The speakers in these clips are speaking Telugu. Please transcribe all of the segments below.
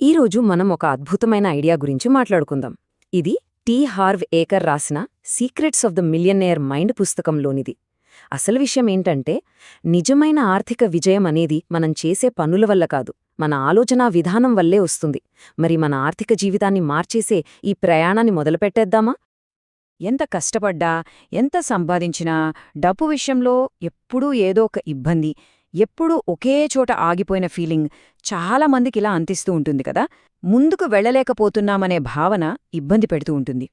ఈరోజు మనం ఒక అద్భుతమైన ఐడియా గురించి మాట్లాడుకుందాం. ఇది టీ హార్వ్ ఏకర్ రాసిన secrets of the millionaire mind పుస్తకంలోనిది. అసలు విషయం ఏంటంటే నిజమైన ఆర్థిక విజయం అనేది మనం చేసే పనుల వల్ల కాదు మన ఆలోచనా విధానం వల్లే వస్తుంది. మరి మన ఆర్థిక జీవితాన్ని మార్చేసే ఈ ప్రయాణాన్ని మొదలుపెట్టేద్దామా? ఎంత కష్టపడ్డా ఎంత సంపాదించినా డబ్బు విషయంలో ఎప్పుడూ ఏదో ఒక ఇబ్బంది ఎప్పుడూ ఒకే చోట ఆగిపోయిన ఫీలింగ్ చాలా మందికి ఇలా అంతిస్తూ ఉంటుంది కదా. ముందుకు వెళ్ళలేకపోతున్నామనే భావన ఇబ్బంది పెడుతూ ఉంటుంది.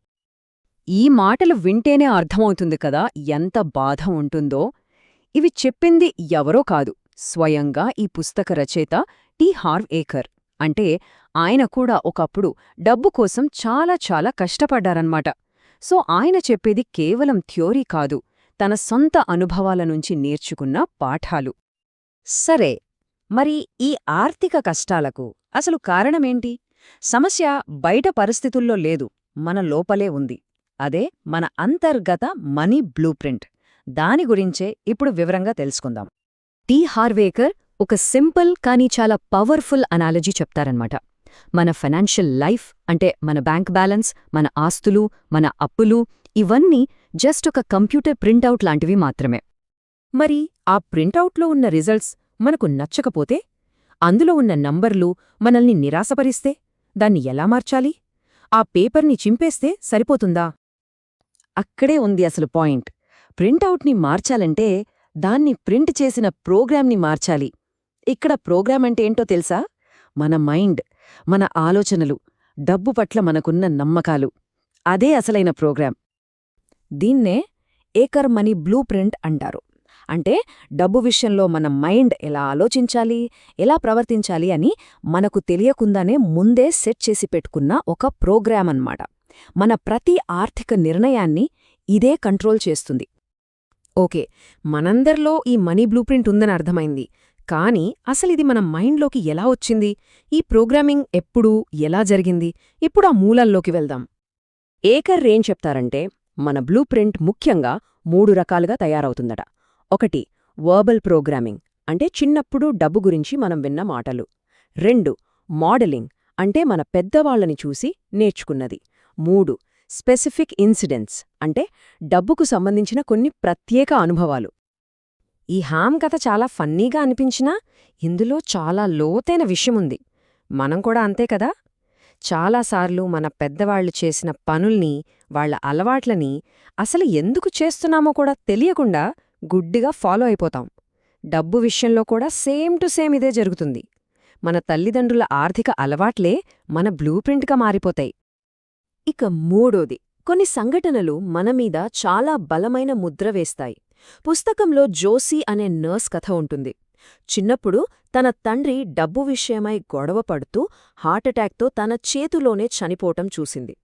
ఈ మాటలు వింటేనే అర్థమవుతుంది కదా ఎంత బాధ ఉంటుందో. ఇవి చెప్పింది ఎవరో కాదు. స్వయంగా ఈ పుస్తక రచయిత టి. హార్వ్ ఏకర్ అంటే ఆయన కూడా ఒకప్పుడు డబ్బు కోసం చాలా చాలా కష్టపడ్డారన్నమాట. సో ఆయన చెప్పేది కేవలం థ్యోరీ కాదు. తన సొంత అనుభవాల నుంచి నేర్చుకున్న పాఠాలు. సరే మరి ఈ ఆర్థిక కష్టాలకు అసలు కారణమేంటి? సమస్య బయట పరిస్థితుల్లో లేదు మన లోపలే ఉంది. అదే మన అంతర్గత మనీ బ్లూప్రింట్. దాని గురించే ఇప్పుడు వివరంగా తెలుసుకుందాం. టి హార్వేకర్ ఒక సింపుల్ కానీ చాలా పవర్ఫుల్ అనాలజీ చెప్తారన్నమాట. మన ఫైనాన్షియల్ లైఫ్ అంటే మన బ్యాంక్ బ్యాలెన్స్ మన ఆస్తులు మన అప్పులు ఇవన్నీ జస్ట్ ఒక కంప్యూటర్ ప్రింటౌట్ లాంటివి మాత్రమే. మరి ఆ ప్రింటౌట్లో ఉన్న రిజల్ట్స్ మనకు నచ్చకపోతే? అందులో ఉన్న నంబర్లు మనల్ని నిరాశపరిస్తే? దాన్ని ఎలా మార్చాలి? ఆ పేపర్ని చింపేస్తే సరిపోతుందా? అక్కడే ఉంది అసలు పాయింట్. ప్రింటౌట్ని మార్చాలంటే దాన్ని ప్రింట్ చేసిన ప్రోగ్రామ్ని మార్చాలి. ఇక్కడ ప్రోగ్రామ్ అంటే ఏంటో తెలుసా? మన మైండ్ మన ఆలోచనలు డబ్బు పట్ల మనకున్న నమ్మకాలు. అదే అసలైన ప్రోగ్రాం దీన్నే ఏకర్ మనీ బ్లూ ప్రింట్ అంటారు. అంటే డబ్బు విషయంలో మన మైండ్ ఎలా ఆలోచించాలి ఎలా ప్రవర్తించాలి అని మనకు తెలియకుండానే ముందే సెట్ చేసి పెట్టుకున్న ఒక ప్రోగ్రామ్ అన్నమాట. మన ప్రతి ఆర్థిక నిర్ణయాన్ని ఇదే కంట్రోల్ చేస్తుంది. ఓకే మనందరిలో ఈ మనీ బ్లూ ప్రింట్ ఉందని అర్థమైంది. కానీ అసలిది మన మైండ్లోకి ఎలా వచ్చింది? ఈ ప్రోగ్రామింగ్ ఎప్పుడు ఎలా జరిగింది? ఇప్పుడు ఆ మూలల్లోకి వెళ్దాం. ఏకర్ రేం చెప్తారంటే మన బ్లూ ప్రింట్ ముఖ్యంగా మూడు రకాలుగా తయారవుతుందట. ఒకటి వర్బల్ ప్రోగ్రామింగ్ అంటే చిన్నప్పుడు డబ్బు గురించి మనం విన్న మాటలు. రెండు మోడలింగ్ అంటే మన పెద్దవాళ్ళని చూసి నేర్చుకున్నది. మూడు స్పెసిఫిక్ ఇన్సిడెంట్స్ అంటే డబ్బుకు సంబంధించిన కొన్ని ప్రత్యేక అనుభవాలు. ఈ హామ్ కథ చాలా ఫన్నీగా అనిపించినా ఇందులో చాలా లోతైన విషయముంది. మనం కూడా అంతే కదా? చాలాసార్లు మన పెద్దవాళ్ళు చేసిన పనుల్ని వాళ్ళ అలవాట్లని అసలు ఎందుకు చేస్తున్నామో కూడా తెలియకుండా గుడ్డిగా ఫాలో అయిపోతాం. డబ్బు విషయంలో కూడా సేమ్ టు సేమ్ ఇదే జరుగుతుంది. మన తల్లిదండ్రుల ఆర్థిక అలవాట్లే మన బ్లూ ప్రింట్గా మారిపోతాయి. ఇక మూడోది కొన్ని సంఘటనలు మనమీద చాలా బలమైన ముద్ర వేస్తాయి. పుస్తకంలో జోసీ అనే నర్స్ కథ ఉంటుంది. చిన్నప్పుడు తన తండ్రి డబ్బు విషయమై గొడవ పడుతూ హార్టటాక్తో తన చేతులోనే చనిపోవటం చూసింది.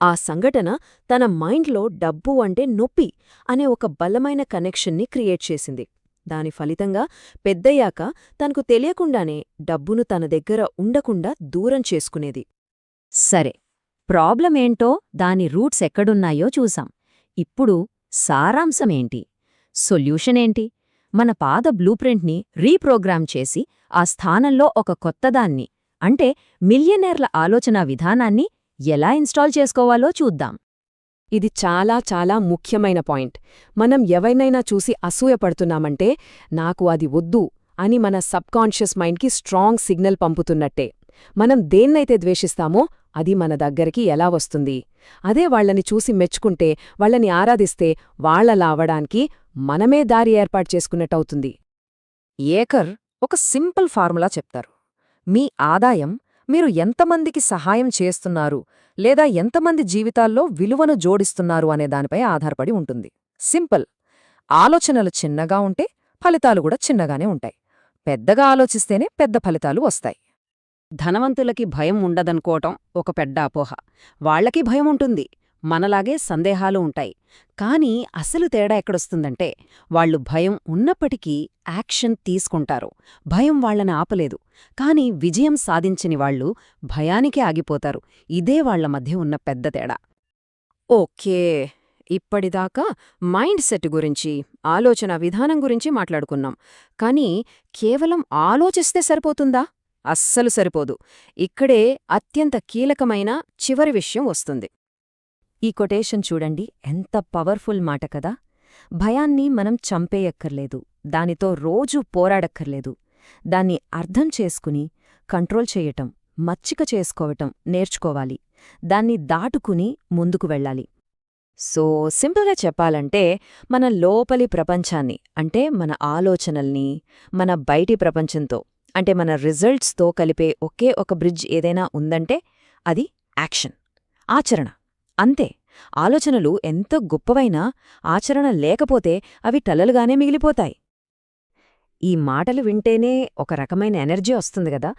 ఆ సంఘటన తన మైండ్లో డబ్బు అంటే నొప్పి అనే ఒక బలమైన కనెక్షన్ని క్రియేట్ చేసింది. దాని ఫలితంగా పెద్దయ్యాక తనకు తెలియకుండానే డబ్బును తన దగ్గర ఉండకుండా దూరం చేసుకునేది. సరే ప్రాబ్లమేంటో దాని రూట్స్ ఎక్కడున్నాయో చూసాం. ఇప్పుడు సారాంశమేంటి సొల్యూషనేంటి మన పాద బ్లూప్రింట్ని రీప్రోగ్రామ్ చేసి ఆ స్థానంలో ఒక కొత్తదాన్ని అంటే మిలియనేర్ల ఆలోచనా విధానాన్ని ఎలా ఇన్స్టాల్ చేసుకోవాలో చూద్దాం. ఇది చాలా చాలా ముఖ్యమైన పాయింట్. మనం ఎవరినైనా చూసి అసూయపడుతున్నామంటే నాకు అది వద్దు అని మన సబ్కాన్షియస్ మైండ్కి స్ట్రాంగ్ సిగ్నల్ పంపుతున్నట్టే. మనం దేన్నైతే ద్వేషిస్తామో అది మన దగ్గరికి ఎలా వస్తుంది? అదే వాళ్ళని చూసి మెచ్చుకుంటే వాళ్ళని ఆరాధిస్తే వాళ్ళలావడానికి మనమే దారి ఏర్పాటు చేసుకున్నట్టవుతుంది. ఏకర్ ఒక సింపుల్ ఫార్ములా చెప్తారు. మీ ఆదాయం మీరు ఎంతమందికి సహాయం చేస్తున్నారు లేదా ఎంతమంది జీవితాల్లో విలువను జోడిస్తున్నారు అనే దానిపై ఆధారపడి ఉంటుంది. సింపుల్. ఆలోచనలు చిన్నగా ఉంటే ఫలితాలు కూడా చిన్నగానే ఉంటాయి. పెద్దగా ఆలోచిస్తేనే పెద్ద ఫలితాలు వస్తాయి. ధనవంతులకి భయం ఉండదనుకోవటం ఒక పెద్ద అపోహ. వాళ్ళకి భయం ఉంటుంది. మనలాగే సందేహాలు ఉంటాయి. కానీ అసలు తేడా ఎక్కడొస్తుందంటే వాళ్ళు భయం ఉన్నప్పటికీ యాక్షన్ తీసుకుంటారు. భయం వాళ్ళని ఆపలేదు. కాని విజయం సాధించని వాళ్ళు భయానికే ఆగిపోతారు. ఇదే వాళ్ళ మధ్య ఉన్న పెద్ద తేడా. ఓకే. ఇప్పటిదాకా మైండ్ సెట్ గురించి ఆలోచన విధానం గురించి మాట్లాడుకున్నాం. కానీ కేవలం ఆలోచిస్తే సరిపోతుందా? అస్సలు సరిపోదు. ఇక్కడే అత్యంత కీలకమైన చివరి విషయం వస్తుంది. ఈ కొటేషన్ చూడండి. ఎంత పవర్ఫుల్ మాట కదా. భయాన్ని మనం చంపేయక్కర్లేదు. దానితో రోజూ పోరాడక్కర్లేదు. దాన్ని అర్థం చేసుకుని కంట్రోల్ చేయటం మచ్చిక చేసుకోవటం నేర్చుకోవాలి. దాన్ని దాటుకుని ముందుకు వెళ్ళాలి. సో సింపుల్గా చెప్పాలంటే మన లోపలి ప్రపంచాన్ని అంటే మన ఆలోచనల్ని మన బయటి ప్రపంచంతో అంటే మన రిజల్ట్స్తో కలిపే ఒకే ఒక బ్రిడ్జ్ ఏదైనా ఉందంటే అది యాక్షన్ ఆచరణ. అంతే. ఆలోచనలు ఎంత గొప్పవైనా ఆచరణ లేకపోతే అవి టలలుగానే మిగిలిపోతాయి. ఈ మాటలు వింటేనే ఒక రకమైన ఎనర్జీ వస్తుంది కదా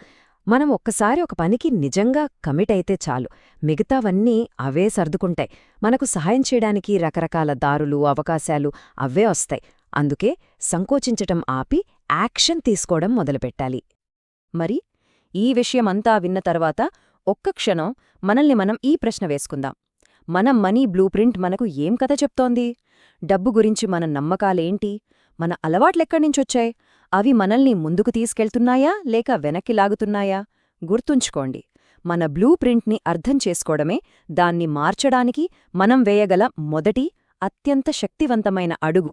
మనం ఒక్కసారి ఒక పనికి నిజంగా కమిట్ అయితే చాలు. మిగతావన్నీ అవే సర్దుకుంటాయి. మనకు సహాయం చేయడానికి రకరకాల దారులు అవకాశాలు అవే వస్తాయి. అందుకే సంకోచించటం ఆపి యాక్షన్ తీసుకోవడం మొదలుపెట్టాలి. మరి ఈ విషయమంతా విన్న తర్వాత ఒక్క క్షణం మనల్ని మనం ఈ ప్రశ్న వేసుకుందాం. మన మనీ బ్లూ ప్రింట్ మనకు ఏం కథ చెప్తోంది? డబ్బు గురించి మన నమ్మకాలేంటి? మన అలవాట్లెక్కడ్నించొచ్చాయి? అవి మనల్ని ముందుకు తీసుకెళ్తున్నాయా? లేక వెనక్కి లాగుతున్నాయా? గుర్తుంచుకోండి మన బ్లూ ప్రింట్ని అర్థం చేసుకోవడమే దాన్ని మార్చడానికి మనం వేయగల మొదటి అత్యంత శక్తివంతమైన అడుగు.